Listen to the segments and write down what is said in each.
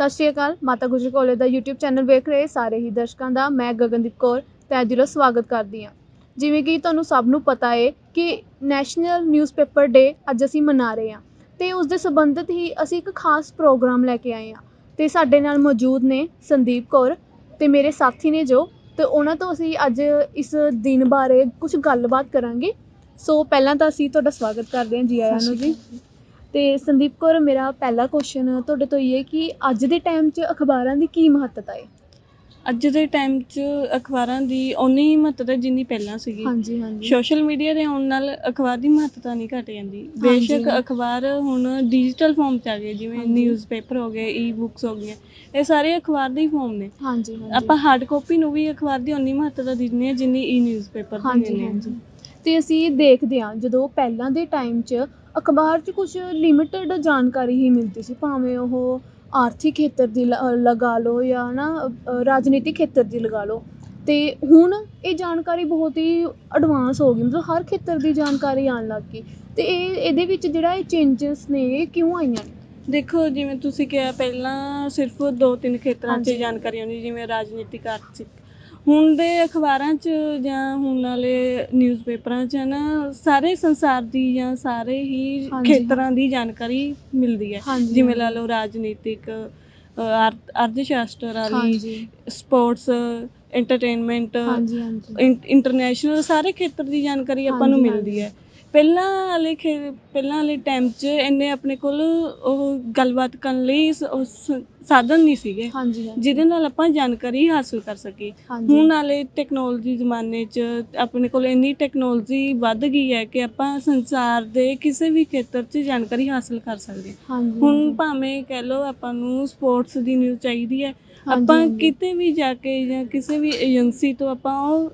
ਸਤਿ ਸ਼੍ਰੀ ਅਕਾਲ ਮਾਤਾ ਗੁਜਰ ਕਾਲਜ ਦਾ YouTube ਚੈਨਲ ਵੇਖ ਰਹੇ ਸਾਰੇ ਹੀ ਦਰਸ਼ਕਾਂ ਦਾ ਮੈਂ ਗਗਨਦੀਪ ਕੌਰ ਤਹਿ ਦਿਲੋਂ ਸਵਾਗਤ ਕਰਦੀ ਹਾਂ। ਜਿਵੇਂ ਕਿ ਤੁਹਾਨੂੰ ਸਭ ਨੂੰ ਪਤਾ ਹੈ ਕਿ ਨੈਸ਼ਨਲ ਨਿਊਜ਼ਪੇਪਰ ਡੇ ਅੱਜ ਅਸੀਂ ਮਨਾ ਰਹੇ ਹਾਂ ਤੇ ਉਸ ਦੇ ਸੰਬੰਧਿਤ ਹੀ ਅਸੀਂ ਇੱਕ ਖਾਸ ਪ੍ਰੋਗਰਾਮ ਲੈ ਕੇ ਆਏ ਹਾਂ ਤੇ ਸਾਡੇ ਨਾਲ ਮੌਜੂਦ ਨੇ ਸੰਦੀਪ ਕੌਰ ਤੇ ਮੇਰੇ ਸਾਥੀ ਨੇ ਜੋ ਤੇ ਉਹਨਾਂ ਤੋਂ ਅਸੀਂ ਅੱਜ ਇਸ ਦਿਨ ਬਾਰੇ ਕੁਝ ਗੱਲਬਾਤ ਕਰਾਂਗੇ। ਸੋ ਪਹਿਲਾਂ ਤਾਂ ਅਸੀਂ ਤੁਹਾਡਾ ਸਵਾਗਤ ਕਰਦੇ ਹਾਂ ਜੀ ਆਇਆਂ ਨੂੰ ਜੀ। ਤੇ ਸੰਦੀਪ ਕੌਰ ਮੇਰਾ ਪਹਿਲਾ ਕੁਐਸਚਨ ਤੁਹਾਡੇ ਤੋਂ ਇਹ ਹੈ ਕਿ ਅੱਜ ਦੇ ਟਾਈਮ 'ਚ ਅਖਬਾਰਾਂ ਦੀ ਕੀ ਮਹੱਤਤਾ ਹੈ? ਅੱਜ ਦੇ ਟਾਈਮ 'ਚ ਅਖਬਾਰਾਂ ਦੀ ਓਨੀ ਹੀ ਮਹੱਤਤਾ ਜਿੰਨੀ ਪਹਿਲਾਂ ਸੀਗੀ। ਹਾਂਜੀ ਹਾਂਜੀ। ਸੋਸ਼ਲ ਮੀਡੀਆ ਦੇ ਆਉਣ ਨਾਲ ਅਖਬਾਰ ਦੀ ਮਹੱਤਤਾ ਨਹੀਂ ਘਟ ਜਾਂਦੀ। ਹਾਂਜੀ। ਬੇਸ਼ੱਕ ਅਖਬਾਰ ਹੁਣ ਡਿਜੀਟਲ ਫਾਰਮ 'ਚ ਆ ਗਏ ਜਿਵੇਂ ਹਾਂਜੀ। ਨਿਊਜ਼ਪੇਪਰ ਹੋ ਗਏ ਈ ਬੁੱਕਸ ਹੋ ਗਈਆਂ ਇਹ ਸਾਰੇ ਅਖਬਾਰ ਦੇ ਹੀ ਫਾਰਮ ਨੇ। ਹਾਂਜੀ ਹਾਂਜੀ। ਆਪਾਂ ਹਾਰਡ ਕਾਪੀ ਨੂੰ ਵੀ ਅਖਬਾਰ ਦੀ ਓਨੀ ਮਹੱਤਤਾ ਦਿੰਦੇ ਹਾਂ ਜਿੰਨੀ ਈ ਨਿਊਜ਼ਪੇਪਰ ਦੀ ਹਾਂਜੀ ਦਿੰਦੇ ਹਾਂਜੀ। ਹਾਂ ਤੇ ਅਸੀਂ ਦੇਖਦੇ ਹਾਂ ਜਦੋਂ ਪਹਿਲਾਂ ਦੇ ਟਾਈਮ 'ਚ ਅਖਬਾਰ 'ਚ ਕੁਝ ਲਿਮਿਟਡ ਜਾਣਕਾਰੀ ਹੀ ਮਿਲਦੀ ਸੀ ਭਾਵੇਂ ਉਹ ਆਰਥਿਕ ਖੇਤਰ ਦੀ ਲ- ਲਗਾ ਲਓ ਜਾਂ ਨਾ ਅ, ਰਾਜਨੀਤਿਕ ਖੇਤਰ ਦੀ ਲਗਾ ਲਓ। ਤੇ ਹੁਣ ਇਹ ਜਾਣਕਾਰੀ ਬਹੁਤ ਹੀ ਐਡਵਾਂਸ ਹੋ ਗਈ ਮਤਲਬ ਹਰ ਖੇਤਰ ਦੀ ਜਾਣਕਾਰੀ ਆਉਣ ਲੱਗ ਗਈ। ਤੇ ਇਹ ਇਹਦੇ ਵਿੱਚ ਜਿਹੜਾ ਇਹ ਚੇਂਜਸ ਨੇ ਇਹ ਕਿਉਂ ਆਈਆਂ? ਨੇ ਦੇਖੋ ਜਿਵੇਂ ਤੁਸੀਂ ਕਿਹਾ ਪਹਿਲਾਂ ਸਿਰਫ ਦੋ ਤਿੰਨ ਖੇਤਰਾਂ 'ਚ। ਜਾਣਕਾਰੀ ਆਉਂਦੀ ਜਿਵੇਂ ਰਾਜਨੀਤਿਕ ਆਰਥਿਕ। ਹੁਣ ਦੇ ਅਖਬਾਰਾਂ 'ਚ ਜਾਂ ਹੁਣ ਵਾਲੇ ਨਿਊਜ਼ਪੇਪਰਾਂ 'ਚ ਨਾ ਸਾਰੇ ਸੰਸਾਰ ਦੀ ਜਾਂ ਸਾਰੇ ਹੀ ਹਾਂਜੀ। ਖੇਤਰਾਂ ਦੀ ਜਾਣਕਾਰੀ ਮਿਲਦੀ ਹੈ ਹਾਂਜੀ, ਜਿਵੇਂ ਲਾ। ਲਓ ਰਾਜਨੀਤਿਕ ਅਰਥ ਅਰਥ ਸ਼ਾਸਤਰ ਵਾਲੀ ਹਾਂਜੀ ਸਪੋਰਟਸ ਐਂਟਰਟੇਨਮੈਂਟ ਹਾਂਜੀ ਹਾਂਜੀ ਇੰਟਰਨੈਸ਼ਨਲ ਸਾਰੇ ਖੇਤਰ ਦੀ ਜਾਣਕਾਰੀ ਆਪਾਂ ਨੂੰ ਹਾਂਜੀ, ਮਿਲਦੀ। ਹੈ ਪਹਿਲਾਂ ਵਾਲੇ ਖੇ ਪਹਿਲਾਂ ਵਾਲੇ ਟਾਈਮ 'ਚ ਇੰਨੇ ਆਪਣੇ ਕੋਲ ਉਹ ਗੱਲਬਾਤ ਕਰਨ ਲਈ ਸ- ਉਹ ਸ- ਸਾਧਨ ਨਹੀਂ ਸੀਗੇ ਹਾਂਜੀ ਹਾਂਜੀ ਜਿਹਦੇ ਨਾਲ ਆਪਾਂ ਜਾਣਕਾਰੀ ਹਾਸਲ ਕਰ ਸਕੀਏ ਹਾਂਜੀ। ਹੁਣ ਵਾਲੇ ਟੈਕਨੋਲੋਜੀ ਜ਼ਮਾਨੇ 'ਚ ਆਪਣੇ ਕੋਲ ਇੰਨੀ ਟੈਕਨੋਲੋਜੀ ਵੱਧ ਗਈ ਹੈ ਕਿ ਆਪਾਂ ਸੰਸਾਰ ਦੇ ਕਿਸੇ ਵੀ ਖੇਤਰ 'ਚ ਜਾਣਕਾਰੀ ਹਾਸਲ ਕਰ ਸਕਦੇ ਹਾਂ ਹਾਂਜੀ ਹੁਣ। ਭਾਵੇਂ ਕਹਿ ਲਓ ਆਪਾਂ ਨੂੰ ਸਪੋਰਟਸ ਦੀ ਨਿਊਜ਼ ਚਾਹੀਦੀ ਹੈ ਹਾਂਜੀ, ਆਪਾਂ ਹਾਂਜੀ। ਕਿਤੇ ਵੀ ਜਾ ਕੇ ਜਾਂ ਕਿਸੇ ਵੀ ਏਜੰਸੀ ਤੋਂ ਆਪਾਂ ਉਹ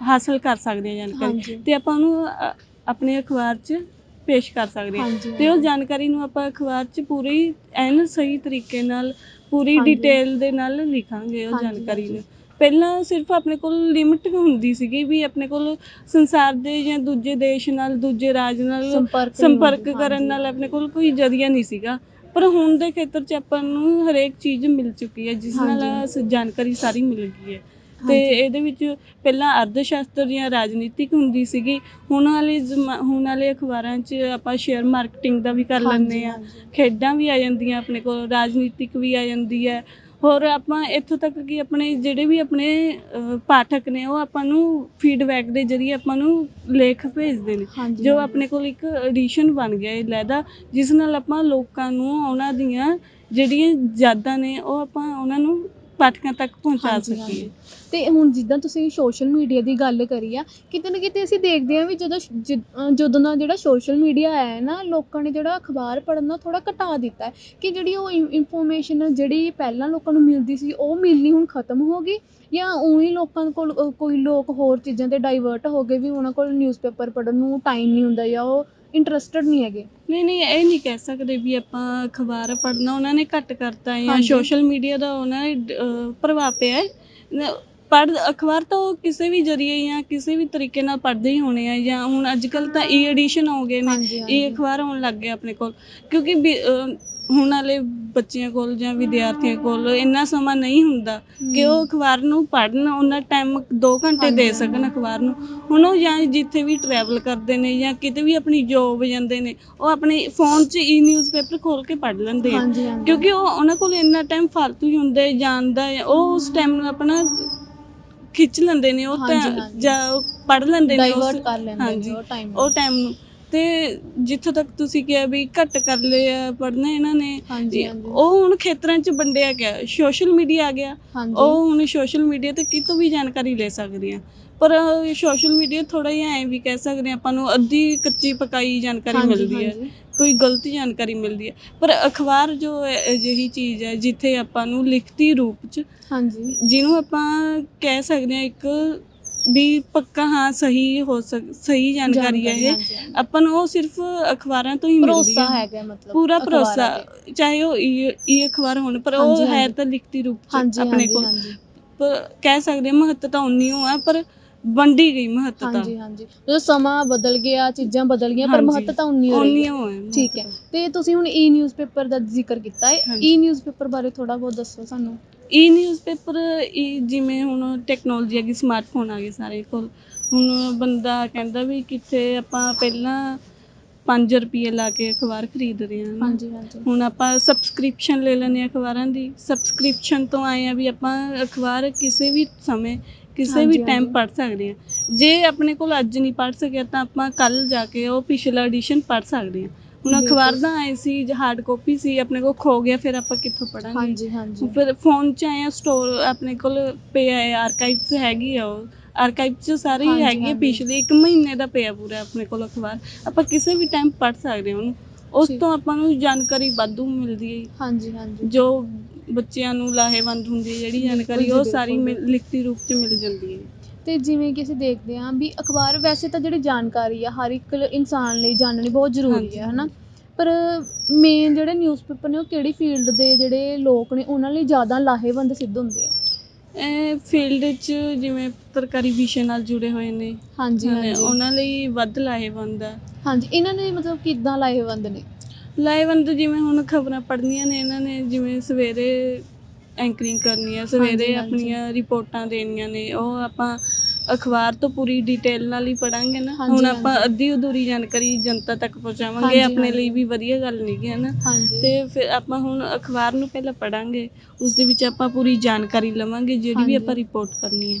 ਹਾਸਲ ਕਰ ਸਕਦੇ ਹਾਂ ਜਾਣਕਾਰੀ ਹਾਂਜੀ ਤੇ ਆਪਾਂ ਅ, ਆਪਣੇ ਅਖਬਾਰ 'ਚ ਪੇਸ਼ ਕਰ ਸਕਦੇ ਹਾਂ ਹਾਂਜੀ, ਤੇ ਉਹ ਹਾਂਜੀ। ਜਾਣਕਾਰੀ ਨੂੰ ਆਪਾਂ ਅਖਬਾਰ 'ਚ ਪੂਰੀ ਐਨ ਸਹੀ ਤਰੀਕੇ ਨਾਲ ਪੂਰੀ ਹਾਂਜੀ। ਡਿਟੇਲ ਦੇ ਨਾਲ ਲਿਖਾਂਗੇ ਉਹ ਹਾਂਜੀ, ਜਾਣਕਾਰੀ। ਨੂੰ ਪਹਿਲਾਂ ਸਿਰਫ ਆਪਣੇ ਕੋਲ ਲਿਮਿਟ ਹੁੰਦੀ ਸੀਗੀ ਵੀ ਆਪਣੇ ਕੋਲ ਸੰਸਾਰ ਦੇ ਜਾਂ ਦੂਜੇ ਦੇਸ਼ ਨਾਲ ਦੂਜੇ ਰਾਜ ਨਾਲ ਸੰਪਰਕ ਨਹੀਂ ਸੰਪਰਕ ਹੁੰਦੀ, ਕਰਨ ਹਾਂਜੀ। ਨਾਲ ਆਪਣੇ ਕੋਲ ਕੋਈ ਜ਼ਰੀਆ ਨਹੀਂ ਸੀਗਾ ਪਰ ਹੁਣ ਦੇ ਖੇਤਰ 'ਚ ਆਪਾਂ ਨੂੰ ਹਰੇਕ ਚੀਜ਼ ਮਿਲ ਚੁੱਕੀ ਹੈ ਜਿਸ ਨਾਲ ਹਾਂਜੀ। ਸ- ਜਾਣਕਾਰੀ ਸਾਰੀ ਮਿਲ ਗਈ ਹੈ ਤੇ। ਇਹਦੇ ਵਿੱਚ ਪਹਿਲਾਂ ਅਰਧ ਸ਼ਾਸਤਰ ਜਾਂ ਰਾਜਨੀਤਿਕ ਹੁੰਦੀ ਸੀਗੀ ਹੁਣ ਵਾਲੇ ਜ਼ਮਾ- ਹੁਣ ਵਾਲੇ ਅਖਬਾਰਾਂ 'ਚ ਆਪਾਂ ਸ਼ੇਅਰ ਮਾਰਕੀਟਿੰਗ ਦਾ ਵੀ ਕਰ ਹਾਂਜੀ, ਲੈਂਦੇ ਆ ਹਾਂਜੀ। ਖੇਡਾਂ ਵੀ ਆ ਜਾਂਦੀਆਂ ਆਪਣੇ ਕੋਲ ਰਾਜਨੀਤਿਕ ਵੀ ਆ ਜਾਂਦੀ ਹੈ ਹੋਰ ਆਪਾਂ ਇੱਥੋਂ ਤੱਕ ਕਿ ਆਪਣੇ ਜਿਹੜੇ ਵੀ ਆਪਣੇ ਪਾਠਕ ਨੇ ਉਹ ਆਪਾਂ ਨੂੰ ਫੀਡਬੈਕ ਦੇ ਜ਼ਰੀਏ ਆਪਾਂ ਨੂੰ ਲੇਖ ਭੇਜਦੇ ਨੇ ਹਾਂਜੀ, ਜੋ। ਆਪਣੇ ਕੋਲ ਇੱਕ ਐਡੀਸ਼ਨ ਬਣ ਗਿਆ ਇਹ ਲਹਿਦਾ ਜਿਸ ਨਾਲ ਆਪਾਂ ਲੋਕਾਂ ਨੂੰ ਉਹਨਾਂ ਦੀਆਂ ਜਿਹੜੀਆਂ ਯਾਦਾਂ ਨੇ ਉਹ ਆਪਾਂ ਉਹਨਾਂ ਨੂੰ ਪਾਠਕਾਂ ਤੱਕ ਪਹੁੰਚਾ ਹਾਂਜੀ, ਸਕੀਏ। ਤੇ ਹੁਣ ਜਿੱਦਾਂ ਤੁਸੀਂ ਸੋਸ਼ਲ ਮੀਡੀਆ ਦੀ ਗੱਲ ਕਰੀ ਆ ਕਿਤੇ ਨਾ ਕਿਤੇ ਅਸੀਂ ਦੇਖਦੇ ਹਾਂ ਵੀ ਜਦੋਂ ਸ਼- ਜਿ- ਅਹ ਜਦੋਂ ਦਾ ਜਿਹੜਾ ਸੋਸ਼ਲ ਮੀਡੀਆ ਆਇਆ ਹੈ ਨਾ ਲੋਕਾਂ ਨੇ ਜਿਹੜਾ ਅਖਬਾਰ ਪੜ੍ਹਨਾ ਥੋੜਾ ਘਟਾ ਦਿੱਤਾ ਹੈ ਕਿ ਜਿਹੜੀ ਉਹ ਇਨਫੋਰਮੇਸ਼ਨ ਜਿਹੜੀ ਪਹਿਲਾਂ ਲੋਕਾਂ ਨੂੰ ਮਿਲਦੀ ਸੀ ਉਹ ਮਿਲਣੀ ਹੁਣ ਖਤਮ ਹੋ ਗਈ ਜਾਂ ਉਹੀ ਲੋਕਾਂ ਕੋਲ ਅਹ, ਕੋਈ ਲੋਕ ਹੋਰ ਚੀਜ਼ਾਂ ਤੇ ਡਾਈਵਰਟ ਹੋ ਗਏ ਵੀ ਉਹਨਾਂ ਕੋਲ ਨਿਊਜ਼ਪੇਪਰ ਪੜ੍ਹਨ ਨੂੰ ਟਾਈਮ ਨਹੀਂ ਹੁੰਦਾ ਜਾਂ ਉਹ ਇੰਟਰਸਟਡ ਨਹੀਂ ਹੈਗੇ ਨਹੀਂ ਨਹੀਂ ਇਹ ਨਹੀਂ ਕਹਿ ਸਕਦੇ ਵੀ ਆਪਾਂ ਅਖਬਾਰ ਪੜ੍ਹਨਾ ਉਹਨਾਂ ਨੇ ਘੱਟ ਕਰਤਾ ਜਾਂ ਹਾਂਜੀ। ਸੋਸ਼ਲ ਮੀਡੀਆ ਦਾ ਉਹਨਾਂ ਨੇ ਅਹ, ਪ੍ਰਭਾਵ ਪਿਆ ਹੈ ਪੜ੍ਹ ਅਖਬਾਰ ਤਾਂ ਉਹ ਕਿਸੇ ਵੀ ਜਰੀਏ ਜਾਂ ਕਿਸੇ ਵੀ ਤਰੀਕੇ ਨਾਲ ਪੜ੍ਹਦੇ ਹੀ ਹੋਣੇ ਆ ਜਾਂ ਹੁਣ ਅੱਜ ਕੱਲ ਤਾਂ ਈ ਐਡੀਸ਼ਨ ਹੋ ਗਏ ਨੇ ਹਾਂਜੀ। ਈ ਅਖਬਾਰ ਆਉਣ ਲੱਗ ਗਏ ਆਪਣੇ ਕੋਲ ਕਿਉਂਕਿ ਵੀ, ਅਹ, ਹੁਣ ਵਾਲੇ ਬੱਚਿਆਂ ਕੋਲ ਜਾਂ ਵਿਦਿਆਰਥੀਆਂ ਕੋਲ ਇੰਨਾ ਸਮਾਂ ਨਹੀਂ ਹੁੰਦਾ ਕਿ ਉਹ ਅਖਬਾਰ ਨੂੰ ਪੜ੍ਹਨ ਉਹਨਾਂ ਟਾਈਮ 2 ਘੰਟੇ ਦੇ ਹਾਂਜੀ, ਸਕਣ ਅਖਬਾਰ ਨੂੰ। ਹੁਣ ਉਹ ਜਾਂ ਜਿੱਥੇ ਵੀ ਟਰੈਵਲ ਕਰਦੇ ਨੇ ਜਾਂ ਕਿਤੇ ਵੀ ਆਪਣੀ ਜੋਬ ਜਾਂਦੇ ਨੇ ਉਹ ਆਪਣੇ ਫੋਨ 'ਚ ਈ ਨਿਊਜ਼ਪੇਪਰ ਖੋਲ ਕੇ ਪੜ੍ਹ ਲੈਂਦੇ ਆ। ਹਾਂਜੀ, ਹਾਂਜੀ। ਕਿਉਂਕਿ ਉਹ ਉਹਨਾਂ ਕੋਲ ਇੰਨਾ ਟਾਈਮ ਫालतू ਹੀ ਹੁੰਦਾ ਹੈ ਜਾਣ ਦਾ ਉਹ ਉਸ ਟਾਈਮ ਨੂੰ ਆਪਣਾ ਖਿੱਚ ਲੈਂਦੇ ਨੇ ਉਹ ਹਾਂਜੀ, ਤਾਂ ਹਾਂਜੀ। ਜਾਂ ਪੜ੍ਹ ਲੈਂਦੇ ਨੇ ਉਸ Divert ਕਰ ਲੈਂਦੇ ਨੇ ਹਾਂਜੀ, ਉਹ। ਉਹ ਟਾਈਮ ਨੂੰ ਤੇ ਜਿੱਥੋਂ ਤੱਕ ਤੁਸੀਂ ਕਿਹਾ ਵੀ ਘੱਟ ਕਰ ਲਿਆ ਪੜ੍ਹਨਾ ਇਹਨਾਂ ਨੇ ਹਾਂਜੀ, ਹਾਂਜੀ। ਉਹ ਹੁਣ ਖੇਤਰਾਂ 'ਚ ਵੰਡਿਆ ਗਿਆ ਸੋਸ਼ਲ ਮੀਡੀਆ ਆ ਗਿਆ ਹਾਂਜੀ। ਉਹ ਹੁਣ ਸੋਸ਼ਲ ਮੀਡੀਆ ਤੇ ਕਿਤੋਂ ਵੀ ਜਾਣਕਾਰੀ ਲੈ ਸਕਦੇ ਆ ਪਰ ਸੋਸ਼ਲ ਮੀਡੀਆ ਥੋੜਾ ਜਿਹਾ ਐਂ ਵੀ ਕਹਿ ਸਕਦੇ ਆ ਆਪਾਂ ਨੂੰ ਅੱਧੀ ਕੱਚੀ ਪਕਾਈ ਜਾਣਕਾਰੀ ਮਿਲਦੀ ਹੈ। ਕੋਈ ਗਲਤ ਜਾਣਕਾਰੀ ਮਿਲਦੀ ਹੈ ਪਰ ਅਖਬਾਰ ਜੋ ਹੈ ਅਜਿਹੀ ਚੀਜ਼ ਹੈ ਜਿੱਥੇ ਆਪਾਂ ਨੂੰ ਲਿਖਤੀ ਰੂਪ 'ਚ ਹਾਂਜੀ ਜਿਹਨੂੰ ਆਪਾਂ ਕਹਿ ਸਕਦੇ ਹਾਂ ਇੱਕ ਵੀ ਪੱਕਾ ਹਾਂ ਸਹੀ ਹੋ ਸਕ ਸਹੀ ਜਾਣਕਾਰੀ ਹੈ ਜਾਣਕਾਰੀ, ਇਹ ਹਾਂਜੀ, ਹਾਂਜੀ। ਆਪਾਂ ਨੂੰ ਉਹ ਸਿਰਫ ਅਖਬਾਰਾਂ ਤੋਂ ਹੀ ਮਿਲਦੀ ਭਰੋਸਾ ਹੈ ਹੈਗਾ ਮਤਲਬ ਪੂਰਾ ਅਖਬਾਰਾਂ ਭਰੋਸਾ ਤੇ। ਚਾਹੇ ਉਹ ਈ ਅਖਬਾਰ ਹੋਣ ਪਰ ਹਾਂਜੀ, ਉਹ ਹੈ ਹਾਂਜੀ। ਤਾਂ ਲਿਖਤੀ ਰੂਪ ਚ ਹਾਂਜੀ ਆਪਣੇ ਹਾਂਜੀ ਕੋਲ ਹਾਂਜੀ ਪਰ ਕਹਿ ਸਕਦੇ ਹਾਂ ਮਹੱਤਤਾ ਉਨੀ ਓ ਆ ਪਰ ਵੰਡੀ ਗਈ ਮਹੱਤਤਾ ਹਾਂਜੀ ਹਾਂਜੀ। ਜਦੋਂ ਸਮਾਂ ਬਦਲ ਗਿਆ ਚੀਜ਼ਾਂ ਬਦਲ ਗਈਆਂ ਪਰ ਹਾਂਜੀ। ਮਹੱਤਤਾ ਉਨੀ ਹੋ ਰਹੀ ਉਨੀ ਹੈ ਹੋ ਹੈ ਠੀਕ ਹੈ। ਤੇ। ਤੁਸੀਂ ਹੁਣ ਈ ਨਿਊਜ਼ਪੇਪਰ ਦਾ ਜ਼ਿਕਰ ਕੀਤਾ ਹੈ। ਹਾਂਜੀ। ਈ ਨਿਊਜ਼ਪੇਪਰ ਬਾਰੇ ਥੋੜਾ ਬਹੁਤ ਦੱਸੋ ਸਾਨੂੰ। ਈ ਨਿਊਜ਼ਪੇਪਰ ਇਹ ਜਿਵੇਂ ਹੁਣ ਟੈਕਨੋਲੋਜੀ ਆ ਗਈ ਸਮਾਰਟਫੋਨ ਆ ਗਏ ਸਾਰੇ ਕੋਲ। ਹੁਣ ਬੰਦਾ ਕਹਿੰਦਾ ਵੀ ਕਿੱਥੇ ਆਪਾਂ ਪਹਿਲਾਂ 5 ਰੁਪਏ ਲਾ ਕੇ ਅਖਬਾਰ ਖਰੀਦਦੇ ਹਾਂ। ਨਾ। ਹਾਂਜੀ ਹਾਂਜੀ। ਹੁਣ ਆਪਾਂ ਸਬਸਕ੍ਰਿਪਸ਼ਨ ਲੈ ਲੈਂਦੇ ਹਾਂ ਅਖਬਾਰਾਂ ਦੀ। ਸਬਸਕ੍ਰਿਪਸ਼ਨ ਤੋਂ ਆਏ ਆ ਵੀ ਆਪਾਂ ਅਖਬਾਰ ਕਿਸੇ ਵੀ ਸਮੇਂ ਕਿਸੇ ਵੀ ਹਾਂਜੀ, ਟਾਈਮ ਹਾਂਜੀ। ਸਕਦੇ ਹਾਂ। ਜੇ ਆਪਣੇ ਕੋਲ ਅੱਜ ਨਹੀਂ ਪੜ੍ਹ ਸਕਿਆ ਤਾਂ ਆਪਾਂ ਕੱਲ ਜਾ ਕੇ ਉਹ ਪਿਛਲਾ ਐਡੀਸ਼ਨ ਪੜ੍ਹ ਸਕਦੇ ਹਾਂ। ਹੁਣ ਬਿਲਕੁਲ। ਅਖਬਾਰ ਦਾ ਆਏ ਸੀ ਹਾਰਡ ਕਾਪੀ ਸੀ ਆਪਣੇ ਕੋਲ ਖੋ ਗਿਆ ਫਿਰ ਆਪਾਂ ਕਿੱਥੋਂ ਪੜਾਂਗੇ ਹਾਂਜੀ ਹਾਂਜੀ। ਫਿਰ ਫੋਨ 'ਚ ਆਇਆ ਸਟੋਰ ਆਪਣੇ ਕੋਲ ਪਿਆ ਹੈ ਆਰਕਾਈਵ 'ਚ ਹੈਗੀ ਆ ਉਹ। ਆਰਕਾਈਵ 'ਚ ਸਾਰੀ ਹਾਂਜੀ, ਹੈਗੀ ਹੈ ਹਾਂਜੀ। ਪਿਛਲੇ 1 ਮਹੀਨੇ ਦਾ ਪਿਆ ਪੂਰਾ ਆਪਣੇ ਕੋਲ ਅਖਬਾਰ। ਆਪਾਂ ਕਿਸੇ ਵੀ ਟਾਈਮ ਪੜ੍ਹ ਸਕਦੇ ਹਾਂ ਉਹਨੂੰ। ਉਸ ਠੀਕ। ਤੋਂ ਆਪਾਂ ਨੂੰ ਜਾਣਕਾਰੀ ਵਾਧੂ ਮਿਲਦੀ ਹੈ ਹਾਂਜੀ ਹਾਂਜੀ। ਜੋ ਬੱਚਿਆਂ ਨੂੰ ਲਾਹੇਵੰਦ ਹੁੰਦੀ ਹੈ ਜਿਹੜੀ ਜਾਣਕਾਰੀ ਉਹ ਸਾਰੀ ਮਿਲ-। ਲਿਖਤੀ ਰੂਪ 'ਚ ਮਿਲ ਜਾਂਦੀ ਹੈ। ਤੇ ਜਿਵੇਂ ਕਿ ਅਸੀਂ ਦੇਖਦੇ ਹਾਂ ਵੀ ਅਖਬਾਰ ਵੈਸੇ ਤਾਂ ਜਿਹੜੀ ਜਾਣਕਾਰੀ ਆ ਹਰ ਇੱਕ ਇਨਸਾਨ ਲਈ ਜਾਣਨੀ ਬਹੁਤ ਜ਼ਰੂਰੀ ਹਾਂਜੀ, ਹੈ ਹਨਾ? ਪਰ ਮੇਨ ਜਿਹੜੇ ਨਿਊਜ਼ਪੇਪਰ ਨੇ ਉਹ ਕਿਹੜੀ ਫੀਲਡ ਦੇ ਜਿਹੜੇ ਲੋਕ ਨੇ ਉਹਨਾਂ ਲਈ ਜ਼ਿਆਦਾ ਲਾਹੇਵੰਦ ਸਿੱਧ ਹੁੰਦੇ ਆ? ਇਹ ਫੀਲਡ 'ਚ ਜਿਵੇਂ ਪੱਤਰਕਾਰੀ ਵਿਸ਼ੇ ਨਾਲ ਜੁੜੇ ਹੋਏ ਨੇ ਹਾਂਜੀ ਹਾਂਜੀ। ਉਹਨਾਂ ਲਈ ਵੱਧ ਲਾਹੇਵੰਦ ਹੈ ਹਾਂਜੀ ਇਹਨਾਂ ਨੇ ਮਤਲਬ ਕਿੱਦਾਂ ਲਾਹੇਵੰਦ ਨੇ? ਲਾਹੇਵੰਦ ਜਿਵੇਂ ਹੁਣ ਖਬਰਾਂ ਪੜ੍ਹਨੀਆਂ ਨੇ ਇਹਨਾਂ ਨੇ ਜਿਵੇਂ ਸਵੇਰੇ ਐਂਕਰਿੰਗ ਕਰਨੀ ਹੈ ਸਵੇਰੇ। ਆਪਣੀਆਂ ਰਿਪੋਰਟਾਂ ਦੇਣੀਆਂ ਨੇ ਉਹ ਆਪਾਂ ਅਖਬਾਰ ਤੋਂ ਪੂਰੀ ਡਿਟੇਲ ਨਾਲ ਹੀ ਪੜਾਂਗੇ ਨਾ ਹਾਂਜੀ, ਹੁਣ ਆਪਾਂ। ਅੱਧੀ ਅਧੂਰੀ ਜਾਣਕਾਰੀ ਜਨਤਾ ਤੱਕ ਪਹੁੰਚਾਵਾਂਗੇ ਹਾਂਜੀ, ਆਪਣੇ ਲਈ। ਵੀ ਵਧੀਆ ਗੱਲ ਨਹੀਂ ਹੈ ਨਾ ਹਾਂਜੀ ਤੇ ਫਿਰ ਆਪਾਂ ਹੁਣ ਅਖਬਾਰ ਨੂੰ ਪਹਿਲਾਂ ਪੜਾਂਗੇ ਉਸ ਦੇ ਵਿੱਚ ਆਪਾਂ ਪੂਰੀ ਜਾਣਕਾਰੀ ਲਵਾਂਗੇ ਜਿਹੜੀ ਵੀ ਹਾਂਜੀ। ਆਪਾਂ ਰਿਪੋਰਟ ਕਰਨੀ ਹੈ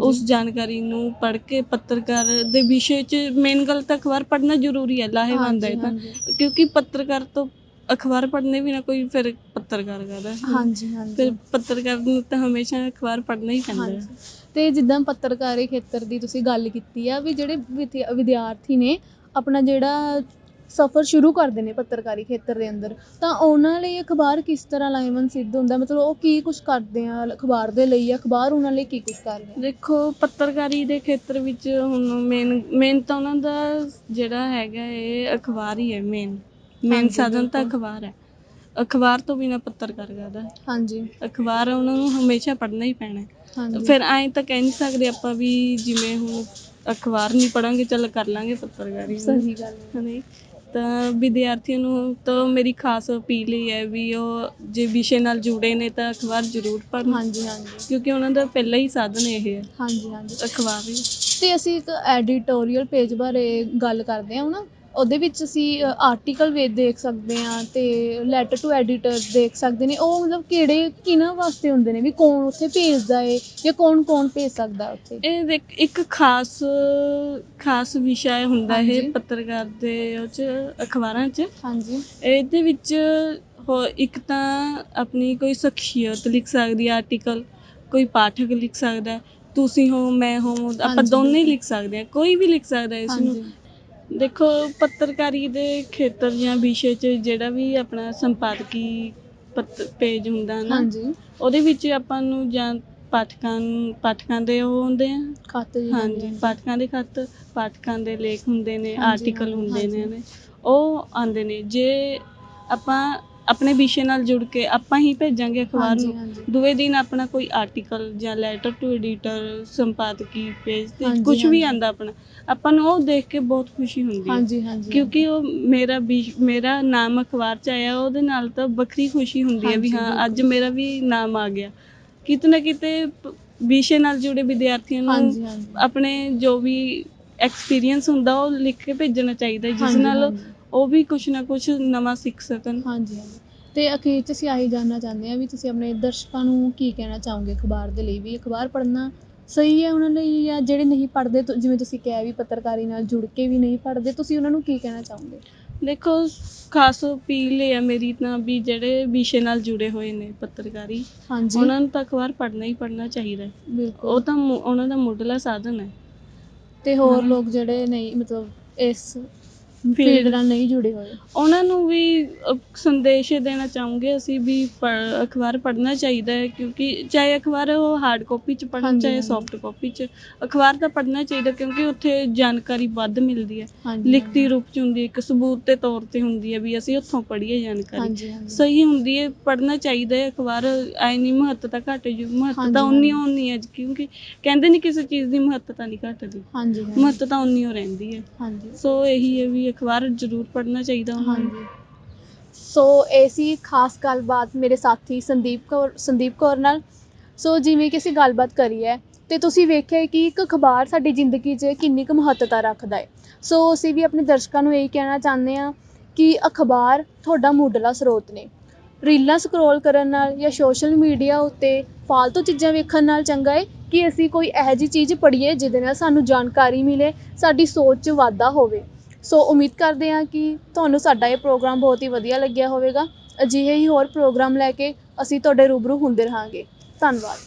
ਉਸ ਜਾਣਕਾਰੀ ਨੂੰ ਪੜ੍ਹ ਕੇ ਪੱਤਰਕਾਰ ਦੇ ਵਿਸ਼ੇ 'ਚ ਮੇਨ ਗੱਲ ਤਾਂ ਅਖਬਾਰ ਪੜ੍ਹਨਾ ਜ਼ਰੂਰੀ ਹੈ ਲਾਹੇਵੰਦ ਹੈ ਇਹ ਤਾਂ। ਹਾਂਜੀ। ਕਿਉਂਕਿ ਪੱਤਰਕਾਰ ਤੋਂ ਅਖਬਾਰ ਪੜ੍ਹਨੇ ਵੀ ਨਾ ਕੋਈ ਫਿਰ ਪੱਤਰਕਾਰ ਕਰਦਾ ਹਾਂਜੀ ਹਾਂਜੀ। ਫਿਰ ਪੱਤਰਕਾਰ ਨੂੰ ਤਾਂ ਹਮੇਸ਼ਾ ਅਖਬਾਰ ਪੜ੍ਹਨਾ ਹੀ ਪੈਂਦਾ ਹੈ। ਹਾਂਜੀ। ਤੇ ਜਿੱਦਾਂ ਪੱਤਰਕਾਰੀ ਖੇਤਰ ਦੀ ਤੁਸੀਂ ਗੱਲ ਕੀਤੀ ਆ ਵੀ ਜਿਹੜੇ ਵਿਦਿਆ- ਵਿਦਿਆਰਥੀ ਨੇ ਆਪਣਾ ਜਿਹੜਾ ਸਫ਼ਰ ਸ਼ੁਰੂ ਕਰਦੇ ਨੇ ਪੱਤਰਕਾਰੀ ਖੇਤਰ ਦੇ ਅੰਦਰ। ਤਾਂ ਉਹਨਾਂ ਲਈ ਅਖਬਾਰ ਕਿਸ ਤਰ੍ਹਾਂ ਲਾਹੇਵੰਦ ਸਿੱਧ ਹੁੰਦਾ? ਮਤਲਬ ਉਹ ਕੀ ਕੁਝ ਕਰਦੇ ਆ ਅਖਬਾਰ ਦੇ ਲਈ? ਅਖਬਾਰ ਉਹਨਾਂ ਲਈ ਕੀ ਕੁਝ ਕਰ ਰਿਹਾ ਦੇਖੋ ਪੱਤਰਕਾਰੀ ਦੇ ਖੇਤਰ ਵਿੱਚ ਹੁਣ ਮੇਨ ਮੇਨ ਤਾਂ ਉਹਨਾਂ ਦਾ ਜਿਹੜਾ ਹੈਗਾ ਇਹ ਅਖਬਾਰ ਹੀ ਹੈ ਮੇਨ ਮੇਨ ਹਾਂਜੀ, ਸਾਧਨ ਤਾਂ ਬਿਲਕੁਲ। ਅਖਬਾਰ ਹੈ। ਅਖਬਾਰ ਤੋਂ ਬਿਨਾ ਪੱਤਰਕਾਰ ਕਰਦਾ ਹਾਂਜੀ। ਅਖਬਾਰ ਉਹਨਾਂ ਨੂੰ ਹਮੇਸ਼ਾ ਪੜ੍ਹਨਾ ਹੀ ਪੈਣਾ ਹੈ। ਹਾਂਜੀ। ਫਿਰ ਐਂ ਤਾਂ ਕਹਿ ਨਹੀਂ ਸਕਦੇ ਆਪਾਂ ਵੀ ਜਿਵੇਂ ਹੁਣ ਅਖਬਾਰ ਨਹੀਂ ਪੜਾਂਗੇ ਚੱਲ ਕਰ ਲਾਂਗੇ ਪੱਤਰਕਾਰੀ ਸਹੀ ਗੱਲ ਹੈ। ਹਨੇ ਤਾਂ ਵਿਦਿਆਰਥੀਆਂ ਨੂੰ ਤਾਂ ਮੇਰੀ ਖਾਸ ਅਪੀਲ ਹੀ ਹੈ ਵੀ ਉਹ ਜੇ ਵਿਸ਼ੇ ਨਾਲ ਜੁੜੇ ਨੇ ਤਾਂ ਅਖਬਾਰ ਜ਼ਰੂਰ ਪੜ੍ਹਨ। ਹਾਂਜੀ ਹਾਂਜੀ। ਕਿਉਂਕਿ ਉਹਨਾਂ ਦਾ ਪਹਿਲਾ ਹੀ ਸਾਧਨ ਇਹ ਹੈ। ਹਾਂਜੀ ਹਾਂਜੀ। ਅਖਬਾਰ ਹੀ। ਤੇ ਅਸੀਂ ਇੱਕ ਐਡੀਟੋਰੀਅਲ ਪੇਜ ਬਾਰੇ ਗੱਲ ਕਰਦੇ ਹਾਂ ਨਾ ਉਹਦੇ ਵਿੱਚ ਅਸੀਂ ਆਰਟੀਕਲ ਵੇ ਦੇਖ ਸਕਦੇ ਹਾਂ ਤੇ ਲੈਟਰ ਟੂ ਐਡੀਟਰ ਦੇਖ ਸਕਦੇ ਨੇ। ਉਹ ਮਤਲਬ ਕਿਹੜੇ ਕਿਹਨਾਂ ਵਾਸਤੇ ਹੁੰਦੇ ਨੇ? ਵੀ ਕੌਣ ਉੱਥੇ ਭੇਜਦਾ ਏ ਜਾਂ ਕੌਣ ਕੌਣ ਭੇਜ ਸਕਦਾ ਉੱਥੇ? ਇਹ ਦੇਖ ਇੱਕ ਖਾਸ ਖਾਸ ਵਿਸ਼ਾ ਹੁੰਦਾ। ਇਹ ਪੱਤਰਕਾਰ ਦੇ ਉਹ ਚ ਅਖਬਾਰਾਂ 'ਚ। ਹਾਂਜੀ। ਇਹਦੇ ਵਿੱਚ ਹੋ ਇੱਕ ਤਾਂ ਆਪਣੀ ਕੋਈ ਸ਼ਖਸੀਅਤ ਲਿਖ ਸਕਦੀ ਹੈ ਆਰਟੀਕਲ ਕੋਈ ਪਾਠਕ ਲਿਖ ਸਕਦਾ। ਹੈ, ਤੁਸੀਂ ਹੋ ਮੈਂ ਹੋ ਆਪਾਂ ਦੋਨੇ ਹੀ। ਲਿਖ ਸਕਦੇ ਹਾਂ। ਕੋਈ ਵੀ ਲਿਖ ਸਕਦਾ ਇਸ ਨੂੰ। ਹਾਂਜੀ। ਦੇਖੋ ਪੱਤਰਕਾਰੀ ਦੇ ਖੇਤਰ ਜਾਂ ਵਿਸ਼ੇ 'ਚ ਜਿਹੜਾ ਵੀ ਆਪਣਾ ਸੰਪਾਦਕੀ ਪੱਤ ਪੇਜ ਹੁੰਦਾ ਨਾ ਹਾਂਜੀ। ਉਹਦੇ ਵਿੱਚ ਆਪਾਂ ਨੂੰ ਜਾਂ ਪਾਠਕਾਂ ਨੂੰ ਪਾਠਕਾਂ ਦੇ ਉਹ ਹੁੰਦੇ ਆ। ਖਾਤੇ ਜੀ ਹਾਂਜੀ ਪਾਠਕਾਂ ਦੇ ਖੱਤ ਪਾਠਕਾਂ ਦੇ ਲੇਖ ਹੁੰਦੇ ਨੇ ਹਾਂਜੀ, ਆਰਟੀਕਲ ਹੁੰਦੇ ਨੇ ਹਾਂਜੀ। ਨੇ ਉਹ ਆਉਂਦੇ ਨੇ। ਜੇ ਆਪਾਂ ਆਪਣੇ ਵਿਸ਼ੇ ਨਾਲ ਜੁੜ ਕੇ ਆਪਾਂ ਹੀ ਭੇਜਾਂਗੇ ਅਖਬਾਰ ਹਾਂਜੀ, ਨੂੰ ਹਾਂਜੀ। ਦੂਏ ਦਿਨ ਆਪਣਾ ਕੋਈ ਆਰਟੀਕਲ ਜਾਂ ਲੈਟਰ ਟੂ ਐਡੀਟਰ ਸੰਪਾਦਕੀ ਪੇਜ ਤੇ ਹਾਂਜੀ, ਕੁਝ ਵੀ ਹਾਂਜੀ। ਆਂਦਾ ਆਪਣਾ ਆਪਾਂ ਨੂੰ ਉਹ ਦੇਖ ਕੇ ਬਹੁਤ ਖੁਸ਼ੀ ਹੁੰਦੀ ਹੈ ਹਾਂਜੀ ਹਾਂਜੀ ਕਿਉਂਕਿ ਉਹ ਮੇਰਾ ਵਿਸ਼- ਮੇਰਾ ਨਾਮ ਅਖਬਾਰ 'ਚ ਆਇਆ ਉਹਦੇ ਨਾਲ ਤਾਂ ਵੱਖਰੀ ਖੁਸ਼ੀ ਹੁੰਦੀ ਹੈ ਵੀ ਹਾਂਜੀ, ਹਾਂ ਅੱਜ ਬਿਲਕੁਲ। ਮੇਰਾ ਵੀ ਨਾਮ ਆ ਗਿਆ ਕਿਤੇ ਨਾ ਕਿਤੇ ਪ- ਵਿਸ਼ੇ ਨਾਲ ਜੁੜੇ ਵਿਦਿਆਰਥੀਆਂ ਨੂੰ ਹਾਂਜੀ ਆਪਣੇ ਜੋ ਵੀ ਐਕਸਪੀਰੀਅੰਸ ਹੁੰਦਾ ਉਹ ਲਿਖ ਕੇ ਭੇਜਣਾ ਚਾਹੀਦਾ ਹੈ, ਜਿਸ ਹਾਂਜੀ, ਨਾਲ ਹਾਂਜੀ। ਉਹ ਵੀ ਕੁਝ ਨਾ ਕੁਝ ਨਵਾਂ ਸਿੱਖ ਸਕਣ। ਹਾਂਜੀ ਹਾਂਜੀ। ਤੇ ਅਖੀਰ 'ਚ ਅਸੀਂ ਆਹੀ ਜਾਣਨਾ ਚਾਹੁੰਦੇ ਹਾਂ ਵੀ ਤੁਸੀਂ ਆਪਣੇ ਦਰਸ਼ਕਾਂ ਨੂੰ ਕੀ ਕਹਿਣਾ ਚਾਹੋਗੇ ਅਖਬਾਰ ਦੇ ਲਈ? ਵੀ ਅਖਬਾਰ ਪੜ੍ਹਨਾ ਸਹੀ ਹੈ ਉਹਨਾਂ ਲਈ ਜਾਂ ਜਿਹੜੇ ਨਹੀਂ ਪੜ੍ਹਦੇ ਤੁ- ਜਿਵੇਂ ਤੁਸੀਂ ਕਿਹਾ ਵੀ ਪੱਤਰਕਾਰੀ ਨਾਲ ਜੁੜ ਕੇ ਵੀ ਨਹੀਂ ਪੜ੍ਹਦੇ ਤੁਸੀਂ ਉਹਨਾਂ ਨੂੰ ਕੀ ਕਹਿਣਾ ਚਾਹੋਗੇ? ਦੇਖੋ ਖਾਸ ਅਪੀਲ ਇਹ ਹੈ ਮੇਰੀ ਤਾਂ ਵੀ ਜਿਹੜੇ ਵਿਸ਼ੇ ਨਾਲ ਜੁੜੇ ਹੋਏ ਨੇ ਪੱਤਰਕਾਰੀ ਹਾਂਜੀ। ਉਹਨਾਂ ਨੂੰ ਤਾਂ ਅਖਬਾਰ ਪੜ੍ਹਨਾ ਹੀ ਪੜ੍ਹਨਾ ਚਾਹੀਦਾ ਹੈ। ਉਹ ਬਿਲਕੁਲ ਤਾਂ ਮੁ- ਉਹਨਾਂ ਦਾ ਮੁੱਢਲਾ ਸਾਧਨ ਹੈ। ਤੇ ਹੋਰ। ਲੋਕ ਜਿਹੜੇ ਨਹੀਂ ਮਤਲਬ ਇਸ ਫੀਲਡ ਨਾਲ ਨਹੀਂ ਜੁੜੇ ਹੋਏ। ਉਹਨਾਂ ਨੂੰ ਵੀ ਅਹ, ਸੰਦੇਸ਼ ਇਹ ਦੇਣਾ ਚਾਹੂੰਗੇ ਅਸੀਂ ਵੀ ਪੜ੍ਹ- ਅਖਬਾਰ ਪੜ੍ਹਨਾ ਚਾਹੀਦਾ ਹੈ ਕਿਉਂਕਿ ਚਾਹੇ ਅਖਬਾਰ ਉਹ ਹਾਰਡ ਕਾਪੀ ਚ ਪੜ੍ਹਨ ਹਾਂਜੀ, ਚਾਹੇ ਹਾਂਜੀ। ਸੌਫਟ ਕਾਪੀ ਚ ਅਖਬਾਰ ਤਾਂ ਪੜ੍ਹਨਾ ਚਾਹੀਦਾ ਕਿਉਂਕਿ ਉੱਥੇ ਜਾਣਕਾਰੀ ਵੱਧ ਮਿਲਦੀ ਹੈ। ਹਾਂਜੀ ਲਿਖਤੀ ਰੂਪ ਚ ਹੁੰਦੀ ਹੈ ਇੱਕ ਸਬੂਤ ਦੇ ਤੌਰ ਤੇ ਹੁੰਦੀ ਹੈ ਵੀ ਅਸੀਂ ਉੱਥੋਂ ਪੜ੍ਹੀਏ ਜਾਣਕਾਰੀ। ਹਾਂਜੀ ਹਾਂਜੀ। ਸਹੀ ਹੁੰਦੀ ਹੈ ਪੜ੍ਹਨਾ ਚਾਹੀਦਾ ਹੈ ਅਖਬਾਰ ਐ ਨਹੀਂ ਮਹੱਤਤਾ ਘੱਟ ਜੂ ਮਹੱਤਤਾ ਹਾਂਜੀ, ਉਨੀ ਹਾਂਜੀ। ਉਨੀ ਹੈ ਕਿਉਂਕਿ ਕਹਿੰਦੇ ਨਹੀਂ ਕਿਸੇ ਚੀਜ਼ ਦੀ ਮਹੱਤਤਾ ਨਹੀਂ ਘਟਦੀ। ਹਾਂਜੀ ਹਾਂਜੀ। ਮਹੱਤਤਾ ਉਨੀ ਓ ਰਹਿੰਦੀ ਹੈ। ਹਾਂਜੀ। ਸੋ ਇਹੀ ਹੈ ਵੀ ਅਖਬਾਰ ਜ਼ਰੂਰ ਪੜ੍ਹਨਾ ਚਾਹੀਦਾ ਉਹਨਾਂ ਨੂੰ। ਹਾਂਜੀ। ਸੋ ਇਹ ਸੀ ਖਾਸ ਗੱਲਬਾਤ ਮੇਰੇ ਸਾਥੀ ਸੰਦੀਪ ਕੌਰ ਸੰਦੀਪ ਕੌਰ ਨਾਲ। ਸੋ ਜਿਵੇਂ ਕਿ ਅਸੀਂ ਗੱਲਬਾਤ ਕਰੀ ਹੈ, ਤੇ ਤੁਸੀਂ ਵੇਖਿਆ ਕਿ ਇੱਕ ਅਖਬਾਰ ਸਾਡੀ ਜ਼ਿੰਦਗੀ 'ਚ ਕਿੰਨੀ ਕੁ ਮਹੱਤਤਾ ਰੱਖਦਾ ਹੈ। ਸੋ ਅਸੀਂ ਵੀ ਆਪਣੇ ਦਰਸ਼ਕਾਂ ਨੂੰ ਇਹੀ ਕਹਿਣਾ ਚਾਹੁੰਦੇ ਹਾਂ ਕਿ ਅਖਬਾਰ ਤੁਹਾਡਾ ਮੁੱਢਲਾ ਸਰੋਤ ਨੇ। ਰੀਲਾਂ ਸਕਰੋਲ ਕਰਨ ਨਾਲ ਜਾਂ ਸੋਸ਼ਲ ਮੀਡੀਆ ਉੱਤੇ ਫਾਲਤੂ ਚੀਜ਼ਾਂ ਵੇਖਣ ਨਾਲ ਚੰਗਾ ਹੈ ਕਿ ਅਸੀਂ ਕੋਈ ਇਹੋ ਜਿਹੀ ਚੀਜ਼ ਪੜ੍ਹੀਏ ਜਿਹਦੇ ਨਾਲ ਸਾਨੂੰ ਜਾਣਕਾਰੀ ਮਿਲੇ, ਸਾਡੀ ਸੋਚ 'ਚ ਵਾਧਾ ਹੋਵੇ। ਸੋ ਉਮੀਦ ਕਰਦੇ ਹਾਂ ਕਿ ਤੁਹਾਨੂੰ ਸਾਡਾ ਇਹ ਪ੍ਰੋਗਰਾਮ ਬਹੁਤ ਹੀ ਵਧੀਆ ਲੱਗਿਆ ਹੋਵੇਗਾ ਅਜਿਹੇ ਹੀ ਹੋਰ ਪ੍ਰੋਗਰਾਮ ਲੈ ਕੇ ਅਸੀਂ ਤੁਹਾਡੇ ਰੂਬਰੂ ਹੁੰਦੇ ਰਹਾਂਗੇ ਧੰਨਵਾਦ